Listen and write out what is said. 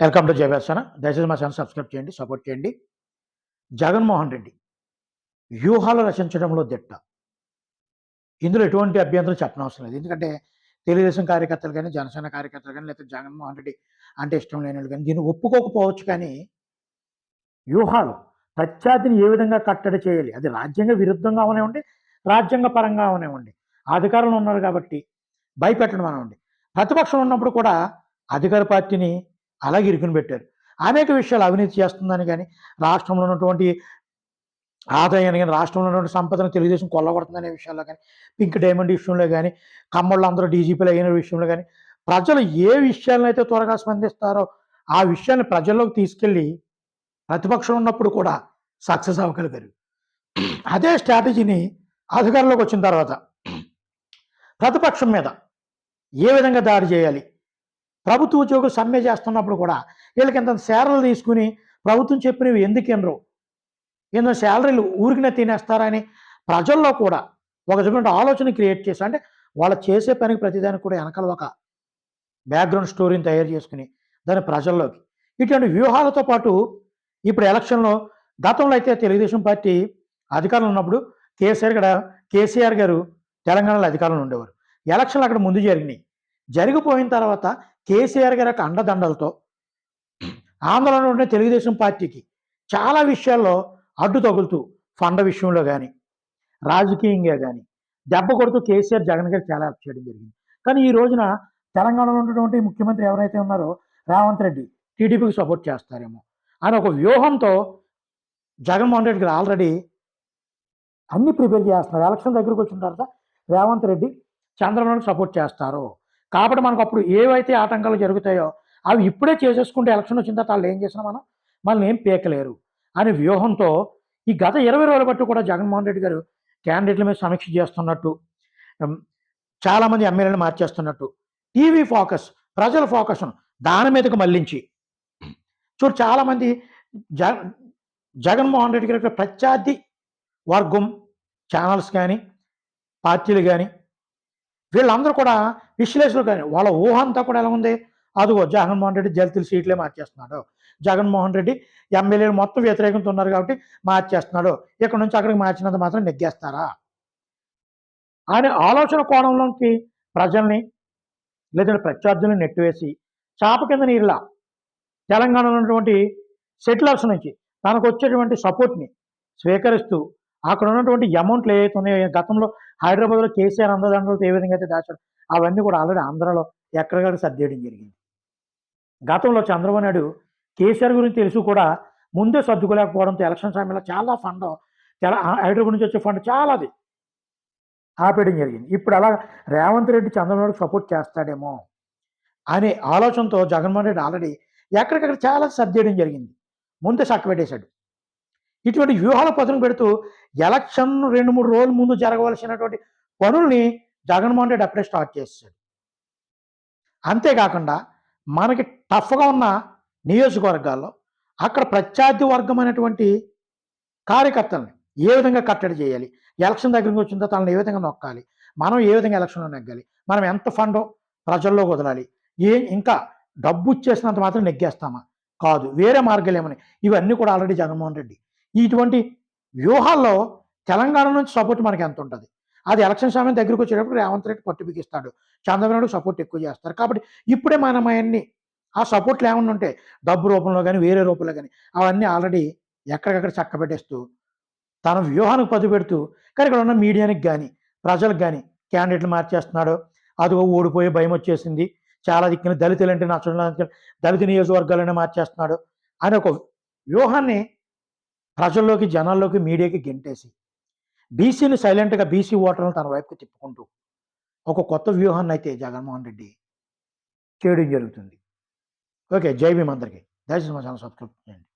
Welcome to జయవేసన దయచేసి మా channel subscribe చేయండి సపోర్ట్ చేయండి. జగన్మోహన్ రెడ్డి వ్యూహాలు రచించడంలో దిట్ట. ఇందులో ఎటువంటి అభ్యంతరం చెప్పనవసరం లేదు. ఎందుకంటే తెలుగుదేశం కార్యకర్తలు కానీ జనసేన కార్యకర్తలు కానీ లేకపోతే జగన్మోహన్ రెడ్డి అంటే ఇష్టం లేని వాళ్ళు కానీ దీన్ని ఒప్పుకోకపోవచ్చు కానీ వ్యూహాలు ప్రత్యర్థిని ఏ విధంగా కట్టడి చేయాలి? అది రాజ్యాంగ విరుద్ధంగా అవనివ్వండి రాజ్యాంగ పరంగా అవనివ్వండి అధికారంలో ఉన్నారు కాబట్టి భయపెట్టడం అనివ్వండి ప్రతిపక్షం ఉన్నప్పుడు కూడా అధికార పార్టీని అలాగే ఇరుకుని పెట్టారు. అనేక విషయాలు అవినీతి చేస్తుందని కానీ రాష్ట్రంలో ఉన్నటువంటి ఆదాయాన్ని కానీ రాష్ట్రంలో ఉన్నటువంటి సంపదను తెలుగుదేశం కొల్లగొడుతుందనే విషయాల్లో కానీ పింక్ డైమండ్ విషయంలో కానీ కమ్మళ్ళు అందరూ డీజీపీలు అయిన విషయంలో కానీ ప్రజలు ఏ విషయాలను అయితే త్వరగా స్పందిస్తారో ఆ విషయాన్ని ప్రజల్లోకి తీసుకెళ్ళి ప్రతిపక్షం ఉన్నప్పుడు కూడా సక్సెస్ అవ్వగలిగారు. అదే స్ట్రాటజీని అధికారంలోకి వచ్చిన తర్వాత ప్రతిపక్షం మీద ఏ విధంగా దాడి చేయాలి? ప్రభుత్వ ఉద్యోగులు సమ్మె చేస్తున్నప్పుడు కూడా వీళ్ళకి ఇంత శాలరీలు తీసుకుని ప్రభుత్వం చెప్పినవి ఎందుకు ఎనరు ఏందో శాలరీలు ఊరికినే తినేస్తారని ప్రజల్లో కూడా ఒక రకమైన ఆలోచన క్రియేట్ చేసి అంటే వాళ్ళు చేసే పనికి ప్రతిదానికి కూడా వెనకాల ఒక బ్యాక్గ్రౌండ్ స్టోరీని తయారు చేసుకుని దాన్ని ప్రజల్లోకి. ఇటువంటి వ్యూహాలతో పాటు ఇప్పుడు ఎలక్షన్లో గతంలో అయితే తెలుగుదేశం పార్టీ అధికారంలో ఉన్నప్పుడు కేసీఆర్ గడ కేసీఆర్ గారు తెలంగాణలో అధికారంలో ఉండేవారు. ఎలక్షన్లు అక్కడ ముందు జరిగినాయి. జరిగిపోయిన తర్వాత కేసీఆర్ గారి యొక్క అండదండలతో ఆందోళన ఉండే తెలుగుదేశం పార్టీకి చాలా విషయాల్లో అడ్డు తగులుతూ ఫండ విషయంలో కానీ రాజకీయంగా కానీ దెబ్బ కొడుతూ కేసీఆర్ జగన్ గారు చాలా హెల్ప్ చేయడం జరిగింది. కానీ ఈ రోజున తెలంగాణలో ఉన్నటువంటి ముఖ్యమంత్రి ఎవరైతే ఉన్నారో రేవంత్ రెడ్డి టీడీపీకి సపోర్ట్ చేస్తారేమో అని ఒక వ్యూహంతో జగన్మోహన్ రెడ్డి గారు ఆల్రెడీ అన్ని ప్రిపేర్ చేస్తున్నారు. ఎలక్షన్ దగ్గరకు వచ్చిన తర్వాత రేవంత్ రెడ్డి చంద్రబాబుకి సపోర్ట్ చేస్తారు. కాబట్టి మనకు అప్పుడు ఏవైతే ఆటంకాలు జరుగుతాయో అవి ఇప్పుడే చేసేసుకుంటే ఎలక్షన్ వచ్చిన తర్వాత వాళ్ళు ఏం చేసినా మనం మనల్ని ఏం పీకలేరు. అనే వ్యూహంతో ఈ గత ఇరవై రోజుల బట్టి కూడా జగన్మోహన్ రెడ్డి గారు క్యాండిడేట్ల మీద సమీక్ష చేస్తున్నట్టు చాలామంది ఎమ్మెల్యేలు మార్చేస్తున్నట్టు టీవీ ఫోకస్ ప్రజల ఫోకస్ దాని మీదకు మళ్ళించి చూడు చాలామంది జ జగన్మోహన్ రెడ్డి గారి ప్రత్యర్థి వర్గం ఛానల్స్ కానీ పార్టీలు కానీ వీళ్ళందరూ కూడా విశ్లేషకులు కానీ వాళ్ళ ఊహ అంతా కూడా ఎలా ఉంది? అదిగో జగన్మోహన్ రెడ్డి జలతుల సీట్లే మార్చేస్తున్నాడు. జగన్మోహన్ రెడ్డి ఎమ్మెల్యేలు మొత్తం వ్యతిరేకంతో ఉన్నారు కాబట్టి మార్చేస్తున్నాడు. ఇక్కడ నుంచి అక్కడికి మార్చినంత మాత్రం నెగ్గేస్తారా? అనే ఆలోచన కోణంలోకి ప్రజల్ని లేదంటే ప్రత్యర్థులను నెట్టివేసి చాప కింద నీరులా తెలంగాణలో ఉన్నటువంటి సెటిలర్స్ నుంచి తనకు వచ్చేటువంటి సపోర్ట్ని స్వీకరిస్తూ అక్కడ ఉన్నటువంటి అమౌంట్లు ఏవైతే ఉన్నాయో గతంలో హైదరాబాద్లో కేసీఆర్ అందదండలతో ఏ విధంగా అయితే దాచాడు అవన్నీ కూడా ఆల్రెడీ ఆంధ్రాలో ఎక్కడికక్కడ సర్దేయడం జరిగింది. గతంలో చంద్రబాబు నాయుడు కేసీఆర్ గురించి తెలుసు కూడా ముందే సర్దుకోలేకపోవడంతో ఎలక్షన్ సమయంలో చాలా ఫండ్ హైదరాబాద్ నుంచి వచ్చే ఫండ్ చాలా అది ఆపేయడం జరిగింది. ఇప్పుడు అలా రేవంత్ రెడ్డి చంద్రబాబు నాయుడు సపోర్ట్ చేస్తాడేమో అనే ఆలోచనతో జగన్మోహన్ రెడ్డి ఆల్రెడీ ఎక్కడికక్కడ చాలా సర్దేయడం జరిగింది. ముందే చక్కబెట్టేశాడు ఇటువంటి వ్యూహాల పదును పెడుతూ ఎలక్షన్ రెండు మూడు రోజుల ముందు జరగవలసినటువంటి పనుల్ని జగన్మోహన్ రెడ్డి అప్పుడే స్టార్ట్ చేశాడు. అంతేకాకుండా మనకి టఫ్గా ఉన్న నియోజకవర్గాల్లో అక్కడ ప్రత్యర్థి వర్గం అనేటువంటి కార్యకర్తల్ని ఏ విధంగా కట్టడి చేయాలి? ఎలక్షన్ దగ్గరికి వచ్చిన తర్వాత వాళ్ళని ఏ విధంగా నొక్కాలి? మనం ఏ విధంగా ఎలక్షన్లో నెగ్గాలి? మనం ఎంత ఫండో ప్రజల్లో వదలాలి? ఏ ఇంకా డబ్బు ఇచ్చేసినంత మాత్రం నెగ్గేస్తామా? కాదు. వేరే మార్గాలు ఏమని ఇవన్నీ కూడా ఆల్రెడీ జగన్మోహన్ రెడ్డి ఇటువంటి వ్యూహాల్లో తెలంగాణ నుంచి సపోర్ట్ మనకి ఎంత ఉంటుంది? అది ఎలక్షన్ సమయం దగ్గరికి వచ్చేటప్పుడు రేవంత్ రెడ్డి పట్టు బిగిస్తాడు. చంద్రబాబు సపోర్ట్ ఎక్కువ చేస్తారు. కాబట్టి ఇప్పుడే మనం అవన్నీ ఆ సపోర్ట్లు ఏమన్నా ఉంటే డబ్బు రూపంలో కానీ వేరే రూపంలో కానీ అవన్నీ ఆల్రెడీ ఎక్కడికక్కడ చక్కబెట్టేస్తూ తన వ్యూహానికి పది పెడుతూ కానీ ఇక్కడ ఉన్న మీడియానికి కానీ ప్రజలకు కానీ క్యాండిడేట్లు మార్చేస్తున్నాడు. అదిగో ఓడిపోయే భయం వచ్చేసింది. చాలా దిక్కున దళితులు అంటే నచ్చడం దళిత నియోజకవర్గాలనే మార్చేస్తున్నాడు. అని ఒక వ్యూహాన్ని ప్రజల్లోకి జనాల్లోకి మీడియాకి గెంటేసి బీసీని సైలెంట్గా బీసీ ఓటర్లను తన వైపుకి తిప్పుకుంటూ ఒక కొత్త వ్యూహాన్ని అయితే జగన్మోహన్ రెడ్డి చేయడం జరుగుతుంది. ఓకే జై భీమ్ అందరికీ. దయచేసి మా ఛానల్ సబ్స్క్రైబ్ చేయండి.